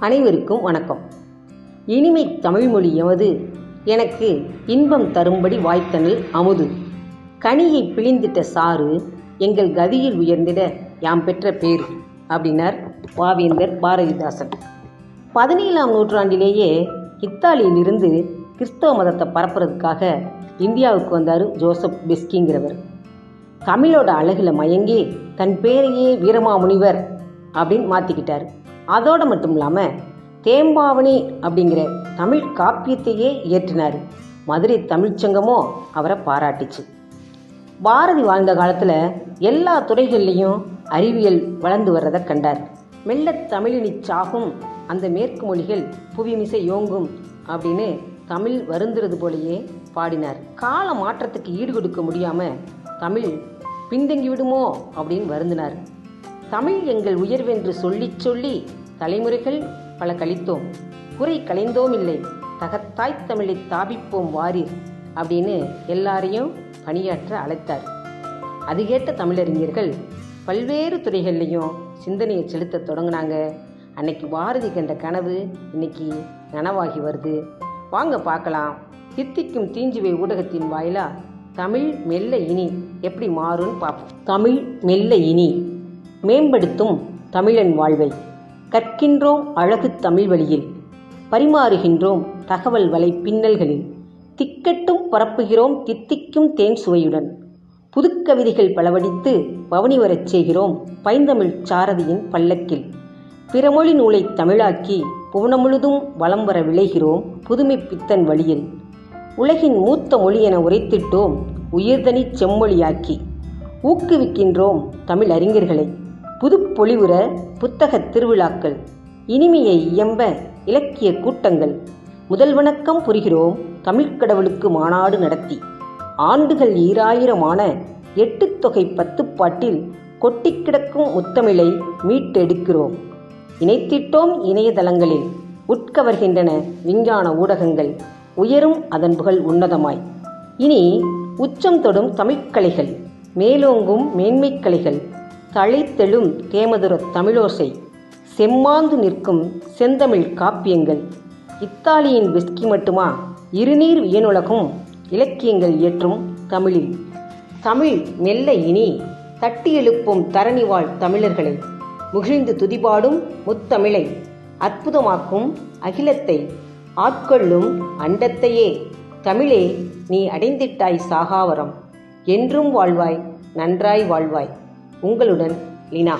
அனைவருக்கும் வணக்கம். இனிமை தமிழ்மொழி எமது? எனக்கு இன்பம் தரும்படி வாய்த்தனல் அமுது. கனியை பிழிந்திட்ட சாறு எங்கள் கதியில் உயர்ந்திட யாம் பெற்ற பேர் அப்படின்னார் பாவேந்தர் பாரதிதாசன். பதினேழாம் நூற்றாண்டிலேயே இத்தாலியிலிருந்து கிறிஸ்தவ மதத்தை பரப்புறதுக்காக இந்தியாவுக்கு வந்தார் ஜோசப் பெஸ்கிங்கிறவர். தமிழோட அழகில் மயங்கி தன் பேரையே வீரமாமுனிவர் அப்படின்னு மாற்றிக்கிட்டார் அதோடு மட்டும் இல்லாமல் தேம்பாவணி அப்படிங்கிற தமிழ் காப்பியத்தையே இயற்றினார். மதுரை தமிழ்ச்சங்கமோ அவரை பாராட்டுச்சு. பாரதி வாழ்ந்த காலத்தில் எல்லா துறைகள்லேயும் அறிவியல் வளர்ந்து வர்றதை கண்டார். மெல்ல தமிழினி சாகும் அந்த மேற்கு மொழிகள் புவிமிசை யோங்கும் அப்படின்னு தமிழ் வருந்துறது போலேயே பாடினார். கால மாற்றத்துக்கு ஈடு கொடுக்க தமிழ் பின்தங்கி விடுமோ அப்படின்னு வருந்தினார். தமிழ் எங்கள் உயர்வென்று சொல்லிச் சொல்லி தலைமுறைகள் பல கழித்தோம். குறை கலைந்தோம் இல்லை தகத்தாய் தமிழை தாபிப்போம் வாரீர் அப்படின்னு எல்லாரையும் பணியாற்ற அழைத்தார். அது கேட்ட தமிழறிஞர்கள் பல்வேறு துறைகள்லையும் சிந்தனையை செலுத்த தொடங்கினாங்க. அன்னைக்கு பாரதி கண்ட கனவு இன்னைக்கு நனவாகி வருது. வாங்க பார்க்கலாம். தித்திக்கும் தீஞ்சுவை ஊடகத்தின் வாயிலா தமிழ் மெல்ல இனி எப்படி மாறும்னு பார்ப்போம். தமிழ் மெல்ல இனி மேம்படுத்தும் தமிழன் வாழ்வை. கற்கின்றோம் அழகு தமிழ் வழியில். பரிமாறுகின்றோம் தகவல் வலை பின்னல்களில். திக்கட்டும் பரப்புகிறோம் தித்திக்கும் தேன் சுவையுடன். புதுக்கவிதைகள் பலவடித்து பவனி வரச் செய்கிறோம் பைந்தமிழ் சாரதியின் பல்லக்கில். பிறமொழி நூலை தமிழாக்கி புவனம் முழுதும் வலம் வர விளைகிறோம் புதுமை பித்தன் வழியில். உலகின் மூத்த மொழி என உரைத்திட்டோம் உயிர்தனி செம்மொழியாக்கி. ஊக்குவிக்கின்றோம் தமிழ் அறிஞர்களை புதுப்பொலிவுற புத்தகத் திருவிழாக்கள் இனிமையை இயம்ப இலக்கிய கூட்டங்கள். முதல் வணக்கம் புரிகிறோம் தமிழ்க்கடவுளுக்கு மாநாடு நடத்தி. ஆண்டுகள் ஈராயிரமான எட்டு தொகை பத்துப்பாட்டில் கொட்டிக் கிடக்கும் முத்தமிழை மீட்டெடுக்கிறோம். இணைத்திட்டோம் இணையதளங்களில் உட்கவர்கின்றன விஞ்ஞான ஊடகங்கள். உயரும் அதன் புகழ் உன்னதமாய். இனி உச்சம் தொடும் தமிழ்க்கலைகள் மேலோங்கும் மேன்மைக் கலைகள். தழைத்தெழும் தேமதுர தமிழோசை. செம்மாந்து நிற்கும் செந்தமிழ் காப்பியங்கள். இத்தாலியின் வெஸ்கி மட்டுமா? இருநீர் வியனுலகும் இலக்கியங்கள் இயற்றும் தமிழில். தமிழ் மெல்ல இனி தட்டி எழுப்பும் தரணி வாழ் தமிழர்களை. முகிழ்ந்து துதிபாடும் முத்தமிழை. அற்புதமாக்கும் அகிலத்தை ஆட்கொள்ளும் அண்டத்தையே. தமிழே நீ அடைந்திட்டாய் சாகாவரம். என்றும் வாழ்வாய் நன்றாய் வாழ்வாய். உங்களுடன் லீனா.